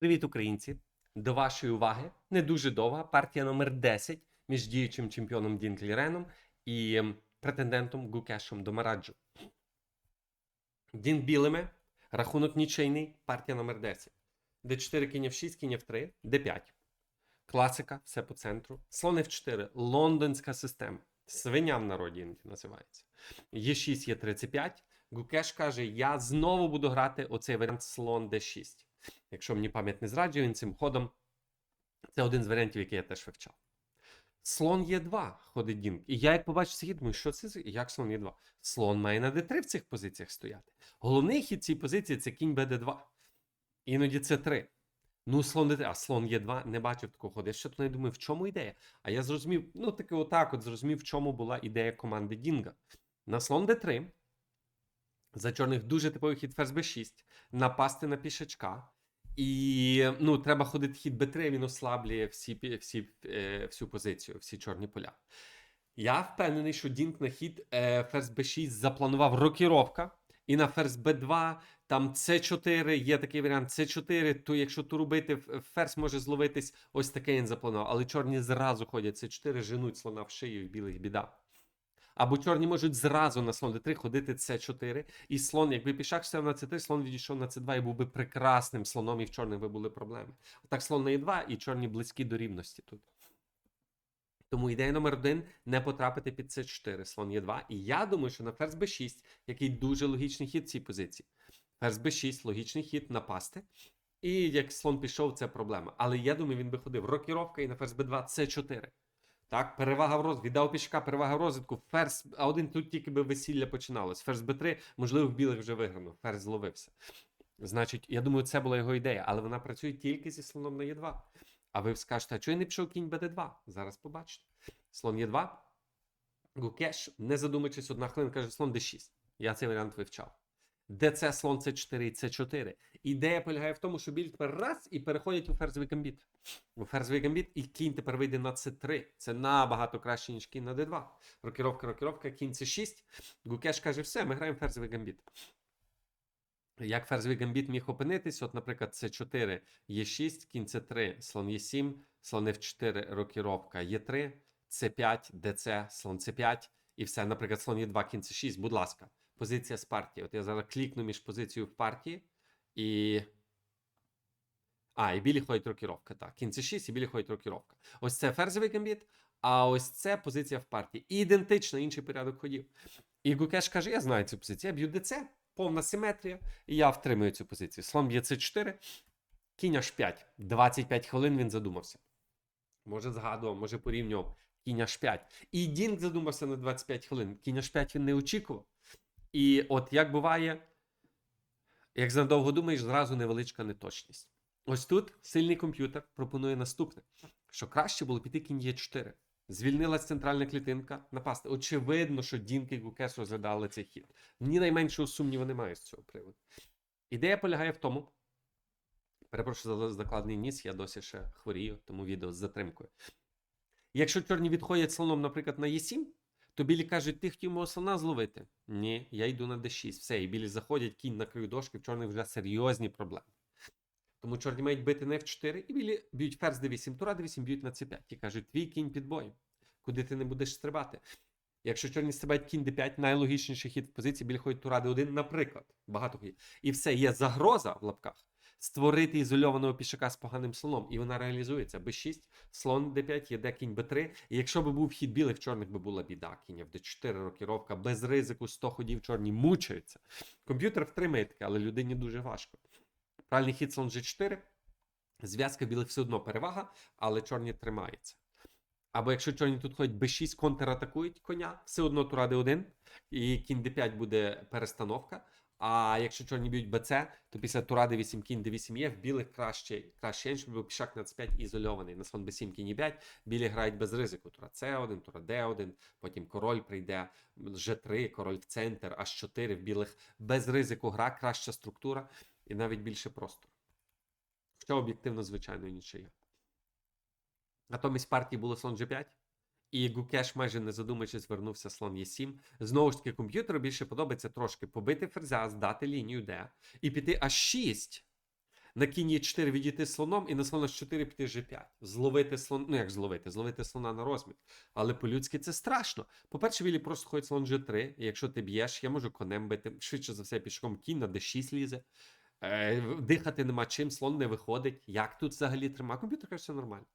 Привіт, українці! До вашої уваги не дуже довга партія номер 10 між діючим чемпіоном Дінкліреном і ем, претендентом Гукешем до Мараджу. Дін білими, рахунок нічийний, партія номер 10. Д4 кінь F6, кінь F3, Д5. Класика, все по центру. Слон F4, лондонська система. Свиня в народі іноді називається. Є6, є 35. Гукеш каже: Я знову буду грати оцей варіант слон D6. Якщо мені пам'ять не зраджує, він цим ходом. Це один з варіантів, який я теж вивчав. Слон Є2 ходить Дінк. І я, як побачив цей хід, думаю, що це як слон Є2? Слон має на D3 в цих позиціях стояти. Головний хід цієї позиції це кінь БД2. Іноді це 3. Ну, слон D3, а слон Є2 не бачив такого ходу. Я ще не думаю, в чому ідея. А я зрозумів, ну таки отак от зрозумів, в чому була ідея команди Дінга. На слон D3 за чорних дуже типовий хід ферзь b6, напасти на пішачка. І ну, треба ходити хід b3, він ослаблює всі, всі, е, всю позицію, всі чорні поля. Я впевнений, що Дінк на хід е, ферзь b6 запланував рокіровка, і на ферзь b2, там c4, є такий варіант c4, то якщо ту робити, ферзь може зловитись, ось таке він запланував. Але чорні зразу ходять c4, женуть слона в шию, в білих біда. Або чорні можуть зразу на слон d3 ходити c4, і слон, якби пішак на c3, слон відійшов на c2 і був би прекрасним слоном, і в чорних би були проблеми. Так слон на e2 і чорні близькі до рівності тут. Тому ідея номер один не потрапити під c4, слон e2. І я думаю, що на ферзь b6, який дуже логічний хід в цій позиції. Ферзь b6, логічний хід напасти. І як слон пішов, це проблема. Але я думаю, він би ходив рокіровка і на ферзь b2 c4. Так, перевага в розвитку. Віддав пішка, перевага в розвитку. Ферзь, а один тут тільки би весілля починалось. Ферзь b3, можливо, в білих вже виграно. Ферзь зловився. Значить, я думаю, це була його ідея, але вона працює тільки зі слоном на Е2. А ви скажете, а чого я не пішов кінь БД2? Зараз побачите. Слон Е2. Гукеш, не задумуючись, одна хвилина каже слон d6. Я цей варіант вивчав. ДЦ слон С4 і С4. Ідея полягає в тому, що біль тепер раз і переходять у ферзовий гамбіт. У ферзовий гамбіт, і кінь тепер вийде на С3. Це набагато краще, ніж кінь на Д2. Рокіровка, рокіровка, кінь С6. Гукеш каже, все, ми граємо ферзовий гамбіт. Як ферзовий гамбіт міг опинитись? От, наприклад, С4 Е6, кінь С3, слон Е7, слон F4, рокіровка Е3, С5, ДЦ, слон С5 і все. Наприклад, слон Е2, кінь С6, будь ласка. Позиція з партії. От я зараз клікну між позицією в партії і. А, і білі ходять рокіровка. Так, кінь С6 і білі ходять рокіровка. Ось це ферзовий гамбіт, а ось це позиція в партії. Ідентично інший порядок ходів. І Гукеш каже: я знаю цю позицію, я б'ю ДЦ, повна симетрія, і я втримую цю позицію. Слон б'є С4, кінь H5. 25 хвилин він задумався. Може, згадував, може порівнював кінь H5. І Дінк задумався на 25 хвилин. Кінь H5 він не очікував. І от як буває, як занадовго думаєш, зразу невеличка неточність. Ось тут сильний комп'ютер пропонує наступне: що краще було піти кінь Е4. Звільнилась центральна клітинка напасти. Очевидно, що Дінк і Гукес розглядали цей хід. Ні найменшого сумніву немає з цього приводу. Ідея полягає в тому. Перепрошую за закладний ніс, я досі ще хворію, тому відео з затримкою. Якщо чорні відходять слоном, наприклад, на Е7, то білі кажуть, ти хотів мого слона зловити. Ні, я йду на D6. Все, і білі заходять, кінь на краю дошки, в чорних вже серйозні проблеми. Тому чорні мають бити на F4, і білі б'ють ферзь D8, тура D8 б'ють на C5. І кажуть, твій кінь під боєм, куди ти не будеш стрибати. Якщо чорні стрибають кінь D5, найлогічніший хід в позиції, білі ходять тура D1, наприклад. Багато ходів. І все, є загроза в лапках. Створити ізольованого пішака з поганим слоном, і вона реалізується. B6, слон D5, є кінь B3. І якщо би був хід білих, чорних би була біда. Кінь в D4, рокіровка, без ризику, 100 ходів чорні мучаються. Комп'ютер втримає таке, але людині дуже важко. Правильний хід слон G4. Зв'язка білих все одно перевага, але чорні тримаються. Або якщо чорні тут ходять B6, контратакують коня, все одно тура D1, і кінь D5 буде перестановка. А якщо чорні б'ють БЦ, то після тура D8, кінь D8 є, в білих краще, краще інше, бо пішак на C5 ізольований. На слон B7, кінь E5, білі грають без ризику. Тура C1, тура D1, потім король прийде, G3, король в центр, H4 в білих без ризику гра, краща структура і навіть більше простору. Що об'єктивно, звичайно, нічия. Натомість партії було слон G5, і Гукеш, майже не задумуючись, вернувся слон Е7. Знову ж таки, комп'ютеру більше подобається трошки побити ферзя, здати лінію D і піти H6. На кінь є 4 відійти слоном і на слона з 4 піти G5. Зловити слон, ну як зловити? Зловити слона на розмір. Але по-людськи це страшно. По-перше, білі просто ходить слон G3, і якщо ти б'єш, я можу конем бити. Швидше за все, пішком кінь на D6 лізе. Е, дихати нема чим, слон не виходить. Як тут взагалі трима? Комп'ютер каже, все нормально.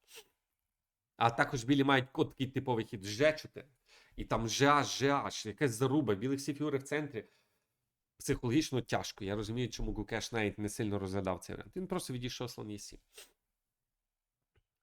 А також білі мають от такий типовий хід G4. І там GH, GH, якась заруба, білі всі фігури в центрі. Психологічно тяжко. Я розумію, чому Гукеш навіть не сильно розглядав цей варіант. Він просто відійшов слон Е7.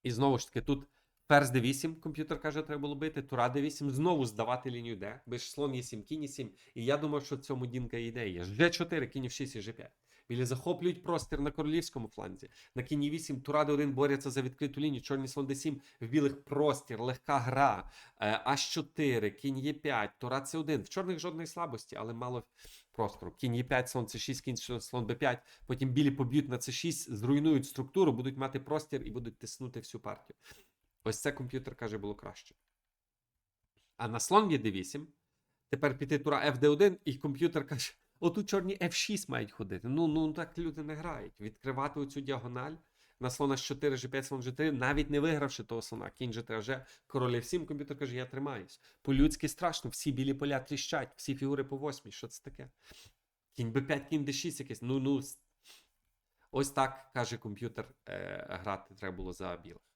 І знову ж таки, тут ферзь d8, комп'ютер каже, треба було бити, тура d8, знову здавати лінію D, биш слон Е7, кінь Е7. І я думав, що в цьому Дінка ідея. G4, кінь F6 і G5. Білі захоплюють простір на королівському фланзі. На кіні 8 тура d1 борються за відкриту лінію. Чорний слон d7, в білих простір, легка гра. Е, H4, кінь Е5, тура c1. В чорних жодної слабості, але мало простору. Кінь Е5, слон c6, кінь слон b5. Потім білі поб'ють на c6, зруйнують структуру, будуть мати простір і будуть тиснути всю партію. Ось це комп'ютер каже, було краще. А на слон є d8. Тепер піти тура FD1, і комп'ютер каже: отут чорні F6 мають ходити. Ну, ну так люди не грають. Відкривати оцю діагональ на слона 4, G5, слон G3, навіть не вигравши того слона. Кінь G3, вже король F7, комп'ютер каже, я тримаюсь. По-людськи страшно, всі білі поля тріщать, всі фігури по восьмій. Що це таке? Кінь B5, кінь D6 якийсь. Ну, ну. Ось так каже комп'ютер, е, грати треба було за білих.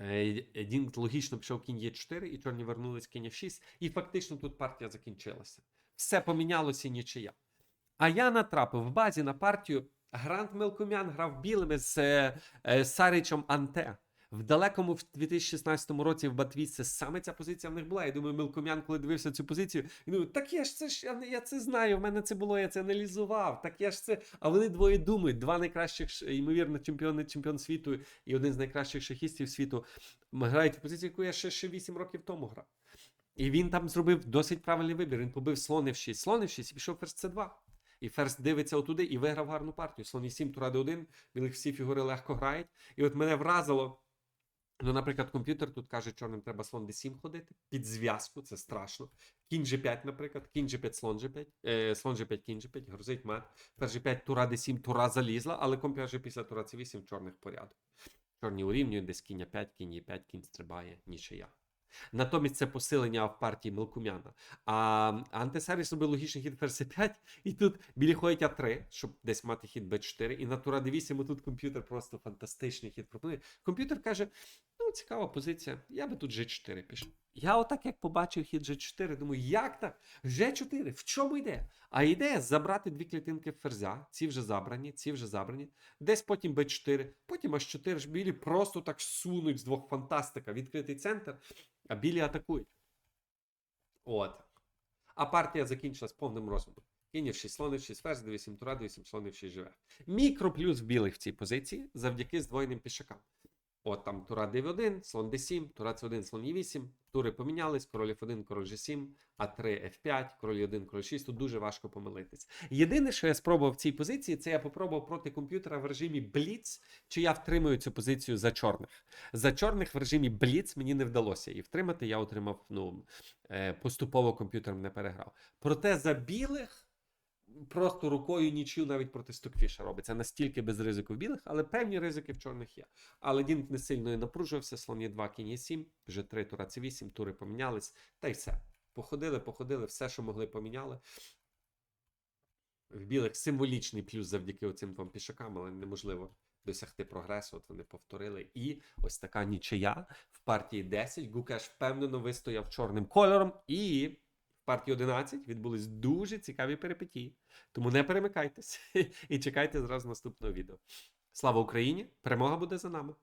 Е, Дінк логічно пішов кінь Е4, і чорні вернулись кінь в 6. і фактично тут партія закінчилася. Все помінялося нічия. А я натрапив в базі на партію. Грант Мелкомян грав білими з е, е, Саричем Анте. В далекому в 2016 році в Батвіці саме ця позиція в них була. Я думаю, Мелкомян, коли дивився цю позицію, він думає, так я ж це ж я, я це знаю. В мене це було, я це аналізував. Так я ж це. А вони двоє думають. Два найкращих, ймовірно, чемпіони, чемпіон світу і один з найкращих шахістів світу грають в позицію, яку я ще, ще 8 років тому грав. І він там зробив досить правильний вибір. Він побив слон F6, слон F6 і пішов ферзь C2. І ферзь дивиться отуди і виграв гарну партію. Слон E7, тура D1, білих всі фігури легко грають. І от мене вразило. Ну, наприклад, комп'ютер тут каже, чорним треба слон D7 ходити, під зв'язку, це страшно. Кінь G5, наприклад, кінь G5, слон G5, е, слон G5, кінь G5, грозить мат. Ферзь G5, тура D7, тура залізла, але комп'ютер вже після тура C8 чорних порядок. Чорні урівнюють, десь кінь 5, кінь Е5, кінь стрибає, нічия. Натомість це посилення в партії Мелкумяна. А антисервіс робив логічний хід ферзь 5, і тут білі ходять А3, щоб десь мати хід Б4, і на тура D8 тут комп'ютер просто фантастичний хід пропонує. Комп'ютер каже: ну, цікава позиція, я би тут G4 пішов. Я отак, як побачив хід G4, думаю, як так? G4, в чому йде? А ідея забрати дві клітинки ферзя, ці вже забрані, ці вже забрані, десь потім Б4, потім аж 4 ж білі просто так сунуть з двох фантастика, відкритий центр, а білі атакують. От. А партія закінчилась повним розводом. Кінь F6, слон F6, ферзь, d8, тура, d8, слон F6 живе. Мікроплюс білих в цій позиції завдяки здвоєним пішакам. От там тура d1, слон d7, тура c1, слон e8, тури помінялись, король f1, король g7, а3, f5, король 1, король 6. Тут дуже важко помилитись. Єдине, що я спробував в цій позиції, це я попробував проти комп'ютера в режимі Blitz, чи я втримую цю позицію за чорних. За чорних в режимі Blitz мені не вдалося її втримати. Я отримав ну, е, поступово комп'ютер мене переграв. Проте за білих. Просто рукою нічию навіть проти Стокфіша робиться настільки без ризику в білих, але певні ризики в чорних є. Але Дінк не сильно і напружився, слон є 2, кінь є 7, вже 3 тура це 8, тури помінялись, та й все. Походили, походили, все, що могли, поміняли. В білих символічний плюс завдяки оцим двом пішакам, але неможливо досягти прогресу. От вони повторили. І ось така нічия в партії 10. Гукеш впевнено вистояв чорним кольором. І партії 11 відбулись дуже цікаві перипетії. Тому не перемикайтесь і чекайте зразу наступного відео. Слава Україні! Перемога буде за нами!